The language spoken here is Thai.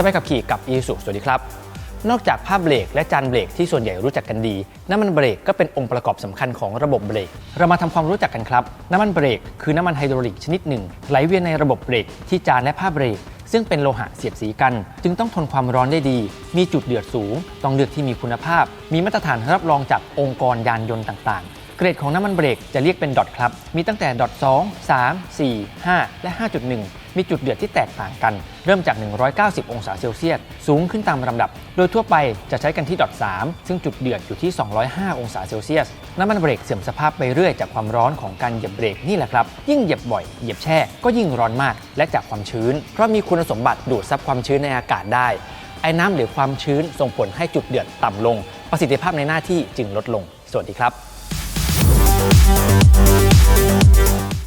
สบายขับขี่กับ e s u สวัสดีครับ นอกจากผ้าเบรกและจานเบรกที่ส่วนใหญ่รู้จักกันดี น้ำมันเบรกก็เป็นองค์ประกอบสำคัญของระบบเบรก เรามาทำความรู้จักกันครับ น้ำมันเบรกคือน้ำมันไฮดรอลิกชนิดหนึ่งไหลเวียนในระบบเบรกที่จานและผ้าเบรกซึ่งเป็นโลหะเสียดสีกัน จึงต้องทนความร้อนได้ดี มีจุดเดือดสูง ต้องเลือกที่มีคุณภาพ มีมาตรฐานรับรองจากองค์กรยานยนต์ต่างๆ เกรดของน้ำมันเบรกจะเรียกเป็นดอทครับ มีตั้งแต่ดอท2 3 4 5 และ 5.1 มีจุดเดือดที่แตกต่างกัน เริ่มจาก 190 องศาเซลเซียส สูงขึ้นตามลำดับ โดยทั่วไปจะใช้กันที่ดอท3ซึ่งจุดเดือดอยู่ที่ 205 องศาเซลเซียส น้ำมันเบรกเสื่อมสภาพไปเรื่อยจากความร้อนของการเหยียบเบรกนี่แหละครับ ยิ่งเหยียบบ่อย เหยียบแช่ ก็ยิ่งร้อนมาก และจากความชื้น เพราะมีคุณสมบัติดูดซับความชื้นในอากาศได้ ไอ้น้ำหรือความชื้นส่งผลให้จุดเดือดต่ำลง ประสิทธิภาพในหน้าที่จึงลดลง สวัสดีครับ Thank you.